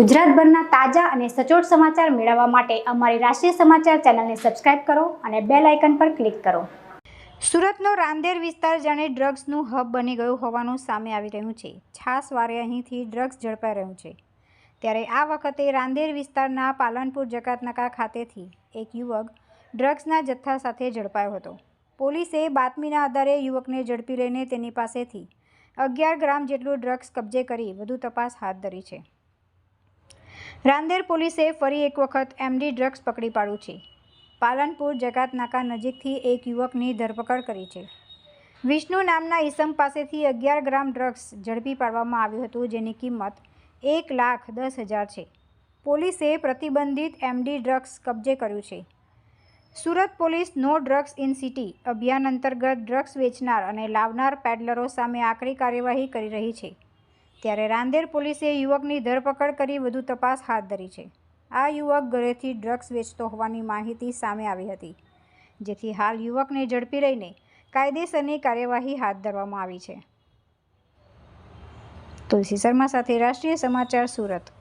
ગુજરાતભરના તાજા અને સચોટ સમાચાર મેળવવા માટે અમારી રાષ્ટ્રીય સમાચાર ચેનલને સબસ્ક્રાઇબ કરો અને બેલ આઇકન પર ક્લિક કરો. સુરતનો રાંદેર વિસ્તાર જાણે ડ્રગ્સનું હબ બની ગયું હોવાનું સામે આવી રહ્યું છે. છાસ વારે અહીંથી ડ્રગ્સ ઝડપાઈ રહ્યું છે. ત્યારે આ વખતે રાંદેર વિસ્તારના પાલનપુર જકાતનાકા ખાતેથી એક યુવક ડ્રગ્સના જથ્થા સાથે ઝડપાયો હતો. પોલીસે બાતમીના આધારે યુવકને ઝડપી લઈને તેની પાસેથી અગિયાર ગ્રામ જેટલું ડ્રગ્સ કબજે કરી વધુ તપાસ હાથ ધરી છે. રાંદેર પોલીસે ફરી એક વખત એમડી ડ્રગ્સ પકડી પાડ્યું છે. પાલનપુર જકાત નાકા નજીકથી એક યુવકની ધરપકડ કરી છે. વિષ્ણુ નામના ઈસમ પાસેથી અગિયાર ગ્રામ ડ્રગ્સ ઝડપી પાડવામાં આવ્યું હતું, જેની કિંમત એક લાખ દસ હજાર છે. પોલીસે પ્રતિબંધિત એમડી ડ્રગ્સ કબજે કર્યું છે. સુરત પોલીસ નો ડ્રગ્સ ઇન સિટી અભિયાન અંતર્ગત ડ્રગ્સ વેચનાર અને લાવનાર પેડલરો સામે આકરી કાર્યવાહી કરી રહી છે. ત્યારે રાંદેર પોલીસે યુવકની ધરપકડ કરી વધુ તપાસ હાથ ધરી છે. આ યુવક ઘરેથી ડ્રગ્સ વેચતો હોવાની માહિતી સામે આવી હતી, જેથી હાલ યુવકને ઝડપી લઈને કાયદેસરની કાર્યવાહી હાથ ધરવામાં આવી છે. તુલસી શર્મા સાથે રાષ્ટ્રીય સમાચાર સુરત.